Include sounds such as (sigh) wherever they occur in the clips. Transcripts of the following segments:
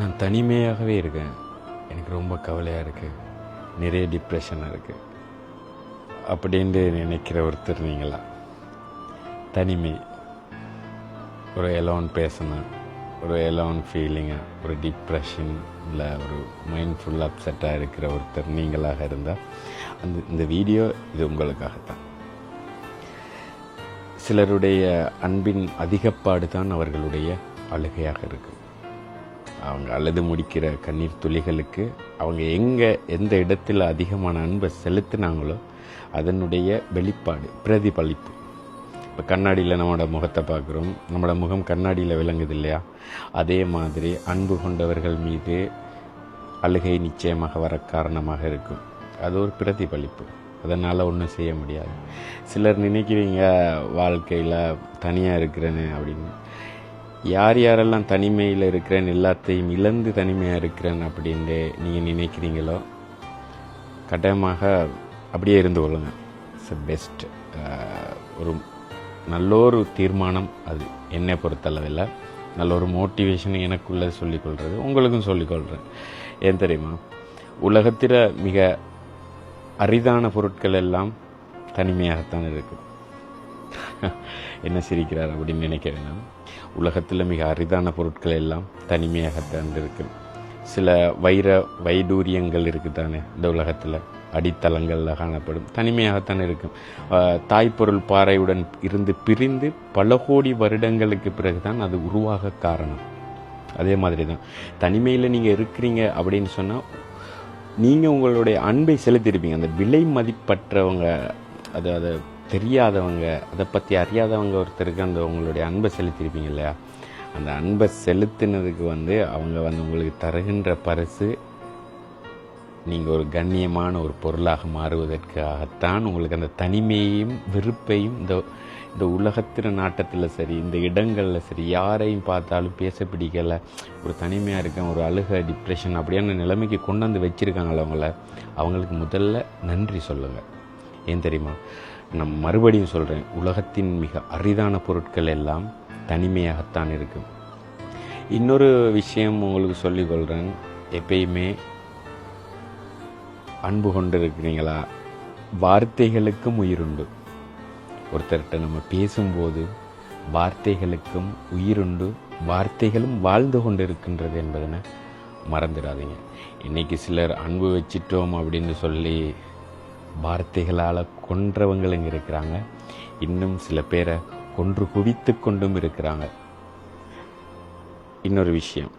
நான் தனிமையாகவே இருக்கேன். எனக்கு ரொம்ப கவலையாக இருக்குது நிறைய டிப்ரெஷனாக இருக்குது அப்படின்ட்டு நினைக்கிற ஒருத்தர் நீங்களா? தனிமை. ஒரு எலோன் பேசணும் ஒரு எலோன் ஃபீலிங்காக ஒரு டிப்ரெஷனில் ஒரு மைண்ட் ஃபுல் அப்செட்டாக இருக்கிற ஒருத்தர் நீங்களாக இருந்தால் அந்த இந்த வீடியோ இது உங்களுக்காகத்தான். சிலருடைய அன்பின் அதிகப்பாடு தான் அவர்களுடைய அழுகையாக இருக்குது அவங்க அழுது முடிக்கிற கண்ணீர் துளிகளுக்கு அவங்க எங்கே எந்த இடத்தில் அதிகமான அன்பை செலுத்தினாங்களோ அதனுடைய வெளிப்பாடு பிரதிபலிப்பு. இப்போ கண்ணாடியில் நம்மளோட முகத்தை பார்க்குறோம். நம்மளோட முகம் கண்ணாடியில் விளங்குது இல்லையா? அதே மாதிரி அன்பு கொண்டவர்கள் மீது அழுகை நிச்சயமாக வர காரணமாக இருக்கும். அது ஒரு பிரதிபலிப்பு. அதனால் ஒன்றும் செய்ய முடியாது. சிலர் நினைக்கிறீங்க வாழ்க்கையில் தனியாக இருக்கிறேன்னு அப்படின்னு. யார் யாரெல்லாம் தனிமையில் இருக்கிறேன் எல்லாத்தையும் இழந்து தனிமையாக இருக்கிறேன் அப்படின்னு நீங்கள் நினைக்கிறீங்களோ கட்டாயமாக அப்படியே இருந்து கொள்ளுங்க. இட்ஸ் பெஸ்ட் uh, ஒரு நல்ல ஒரு தீர்மானம் அது. என்னை பொறுத்தளவில் நல்ல ஒரு மோட்டிவேஷன் எனக்குள்ளே சொல்லிக்கொள்கிறது உங்களுக்கும் சொல்லிக்கொள்கிறேன் ஏன் தெரியுமா? உலகத்தில் மிக அரிதான பொருட்கள் எல்லாம் தனிமையாகத்தான் இருக்குது (laughs) என்ன சிரிக்கிறார் அப்படின்னு நினைக்க வேணாம். உலகத்தில் மிக அரிதான பொருட்கள் எல்லாம் தனிமையாகத்தான் இருக்கும் சில வைர வைடூரியங்கள் இருக்குது தானே இந்த உலகத்தில்? அடித்தளங்களில் காணப்படும். தனிமையாகத்தான் இருக்கும். தாய்ப்பொருள் பாறையுடன் இருந்து பிரிந்து பல கோடி வருடங்களுக்கு பிறகுதான் அது உருவாக காரணம். அதே மாதிரி தான் தனிமையில் நீங்கள் இருக்கிறீங்க அப்படின்னு சொன்னால் நீங்கள் உங்களுடைய அன்பை செலுத்தியிருப்பீங்க. அந்த விலை மதிப்பற்றவங்க அது அதை தெரியாதவங்க அதை பற்றி அறியாதவங்க ஒருத்தருக்கு அந்த உங்களுடைய அன்பை செலுத்தியிருப்பீங்க இல்லையா? அந்த அன்பை செலுத்தினதுக்கு வந்து அவங்க வந்து உங்களுக்கு தருகின்ற பரிசு நீங்கள் ஒரு கண்ணியமான ஒரு பொருளாக மாறுவதற்காகத்தான் உங்களுக்கு அந்த தனிமையையும் வெறுப்பையும் இந்த இந்த உலகத்திற நாட்டத்தில் சரி இந்த இடங்களில் சரி யாரையும் பார்த்தாலும் பேச பிடிக்கலை ஒரு தனிமையாக இருக்கேன் ஒரு அழுக டிப்ரெஷன் அப்படியான நிலைமைக்கு கொண்டு வந்து வச்சுருக்காங்கள அவங்கள அவங்களுக்கு முதல்ல நன்றி சொல்லுங்கள் ஏன் தெரியுமா? நான் மறுபடியும் சொல்கிறேன் உலகத்தின் மிக அரிதான பொருட்கள் எல்லாம் தனிமையாகத்தான் இருக்கும். இன்னொரு விஷயம் உங்களுக்கு சொல்லிக்கொள்கிறேன் எப்பயுமே அன்பு கொண்டு இருக்கிறீங்களா வார்த்தைகளுக்கும் உயிருண்டு. ஒருத்தர்கிட்ட நம்ம பேசும்போது வார்த்தைகளுக்கும் உயிருண்டு வார்த்தைகளும் வாழ்ந்து கொண்டு இருக்கின்றது என்பதனை மறந்துடாதீங்க. இன்றைக்கி சிலர் அன்பு வச்சிட்டோம் அப்படின்னு சொல்லி வார்த்தைகளால் கொன்றவங்களும் இருக்கிறாங்க. இன்னும் சில பேரை கொன்று குவித்து கொண்டும் இருக்கிறாங்க. இன்னொரு விஷயம்.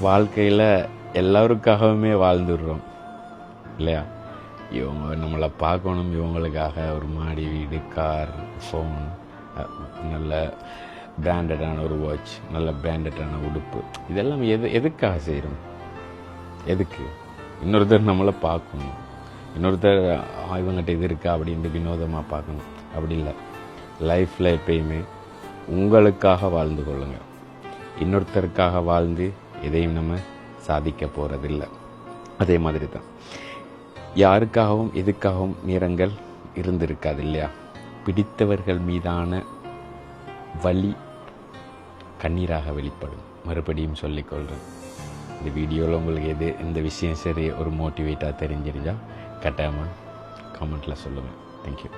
வாழ்க்கையில் எல்லோருக்காகவுமே வாழ்ந்துடுறோம். இல்லையா? இவங்க நம்மளை பார்க்கணும் இவங்களுக்காக ஒரு மாடி வீடு கார் ஃபோன் நல்ல பிராண்டடான ஒரு வாட்ச் நல்ல பிராண்டடான உடுப்பு. இதெல்லாம் எது எதுக்காக செய்கிறோம் எதுக்கு? இன்னொருத்தர் நம்மளை பார்க்கணும். இன்னொருத்தர் இவங்ககிட்ட இது இருக்கா அப்படின்ட்டு வினோதமாக பார்க்கணும். அப்படி இல்லை. லைஃப்பில் எப்பயுமே உங்களுக்காக வாழ்ந்து கொள்ளுங்கள் இன்னொருத்தருக்காக வாழ்ந்து எதையும் நம்ம சாதிக்க போகிறதில்லை அதே மாதிரி தான் யாருக்காகவும் எதுக்காகவும் நேரங்கள் இருந்திருக்காது இல்லையா? பிடித்தவர்கள் மீதான வழி கண்ணீராக வெளிப்படும். மறுபடியும் சொல்லிக்கொள்கிறேன் இந்த வீடியோவில் உங்களுக்கு எது இந்த விஷயம் சரி ஒரு மோட்டிவேட்டாக தெரிஞ்சிருந்தால் கட்டாயமாக கமெண்ட்டில் சொல்லுங்கள் தேங்க்யூ